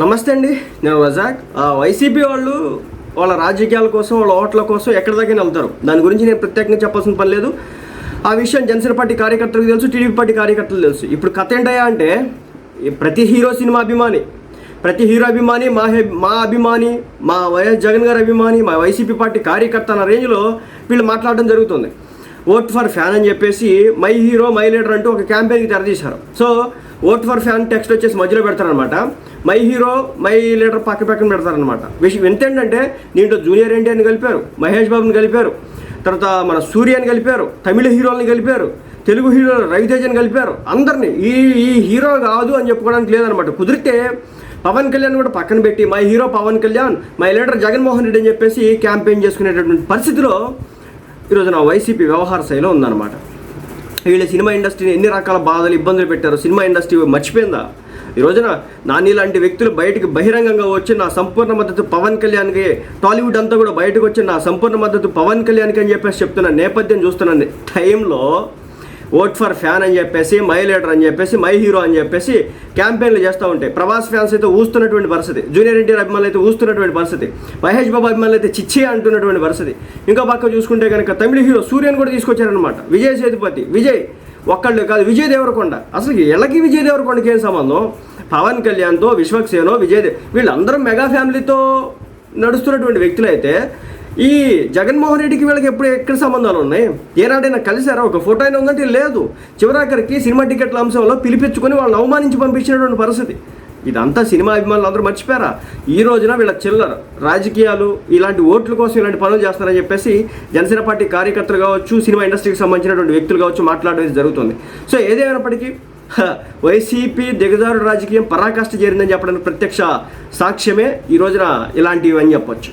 నమస్తే అండి నేను రజాక్ వైసీపీ వాళ్ళు వాళ్ళ రాజకీయాల కోసం వాళ్ళ ఓట్ల కోసం ఎక్కడి దాకా వెళ్తారు? దాని గురించి నేను ప్రత్యేకంగా చెప్పాల్సిన పని లేదు. ఆ విషయం జనసేన పార్టీ కార్యకర్తలకు తెలుసు టీడీపీ పార్టీ కార్యకర్తలకు తెలుసు. ఇప్పుడు కథ ఏంటయ్యా అంటే ఈ ప్రతి హీరో సినిమా అభిమాని ప్రతి హీరో అభిమాని మా మా అభిమాని మా వైఎస్ జగన్ గారి అభిమాని మా వైసీపీ పార్టీ కార్యకర్త అన్న రేంజ్లో వీళ్ళు మాట్లాడడం జరుగుతుంది. ఓట్ ఫర్ ఫ్యాన్ అని చెప్పేసి మై హీరో మై లీడర్ అంటూ ఒక క్యాంపెయిన్కి తెరదీశారు so vote for fan text వచ్చేసి మధ్యలో పెడతారనమాట మై హీరో మై లీడర్ పక్క పక్కన పెడతారనమాట విషయం ఎంత ఏంటంటే దీంట్లో జూనియర్ ఎన్టీఆర్ని కలిపారు మహేష్ బాబుని కలిపారు తర్వాత మన సూర్యని కలిపారు తమిళ హీరోల్ని కలిపారు తెలుగు హీరోలు రవితేజని కలిపారు అందరినీ. ఈ ఈ హీరో కాదు అని చెప్పుకోవడానికి లేదనమాట కుదిరితే పవన్ కళ్యాణ్ కూడా పక్కన పెట్టి my hero Pavan Kalyan my leader Jaganmohan Reddy అని చెప్పేసి క్యాంపెయిన్ చేసుకునేటటువంటి పరిస్థితిలో ఈరోజు నా వైసీపీ వ్యవహార శైలి ఉందన్నమాట. వీళ్ళ సినిమా ఇండస్ట్రీని ఎన్ని రకాల బాధలు ఇబ్బందులు పెట్టారు సినిమా ఇండస్ట్రీ మర్చిపోయిందా? ఈ రోజున నాని లాంటి వ్యక్తులు బయటికి బహిరంగంగా వచ్చి నా సంపూర్ణ మద్దతు పవన్ కళ్యాణ్కి టాలీవుడ్ అంతా కూడా బయటకు వచ్చి నా సంపూర్ణ మద్దతు పవన్ కళ్యాణ్కి అని చెప్పేసి చెప్తున్న నేపథ్యం చూస్తున్న టైంలో ఓట్ ఫర్ ఫ్యాన్ అని చెప్పేసి మై లీడర్ అని చెప్పేసి మై హీరో అని చెప్పేసి క్యాంపెయిన్లు చేస్తూ ఉంటాయి ప్రభాస్ ఫ్యాన్స్ అయితే ఊస్తున్నటువంటి పరిస్థితి జూనియర్ ఎన్టీఆర్ అభిమానులు అయితే ఊస్తున్నటువంటి పరిస్థితి మహేష్ బాబు అభిమానులు అయితే చిచ్చే అంటున్నటువంటి పరిస్థితి. ఇంకో పక్క చూసుకుంటే కనుక తమిళ హీరో సూర్యన్ కూడా తీసుకొచ్చారనమాట విజయ్ సేతుపతి విజయ్ ఒక్కళ్ళు కాదు విజయ్ దేవరకొండ. అసలు ఎలాకి విజయ్ దేవరకొండకి ఏం సంబంధం? పవన్ కళ్యాణ్తో విశ్వక్సేనో విజయ్ దే- వీళ్ళందరూ మెగా ఫ్యామిలీతో నడుస్తున్నటువంటి వ్యక్తులైతే ఈ జగన్మోహన్ రెడ్డికి వీళ్ళకి ఎప్పుడు ఎక్కడ సంబంధాలు ఉన్నాయి? ఏనాడైనా కలిసారా ఒక ఫోటో అయినా ఉందంటే లేదు. చివరాఖరికి సినిమా టికెట్ల అంశంలో పిలిపించుకొని వాళ్ళని అవమానించి పంపించినటువంటి పరిస్థితి. ఇదంతా సినిమా అభిమానులు అందరూ మర్చిపోయారా? ఈ రోజున వీళ్ళ చిల్లర రాజకీయాలు ఇలాంటి ఓట్ల కోసం ఇలాంటి పనులు చేస్తారని చెప్పేసి జనసేన పార్టీ కార్యకర్తలు కావచ్చు సినిమా ఇండస్ట్రీకి సంబంధించినటువంటి వ్యక్తులు కావచ్చు మాట్లాడేది జరుగుతుంది. సో ఏదేమైనప్పటికీ వైసీపీ దిగజారు రాజకీయం పరాకాష్ట చేరిందని చెప్పడానికి ప్రత్యక్ష సాక్ష్యమే ఈ రోజున ఇలాంటివి అని చెప్పొచ్చు.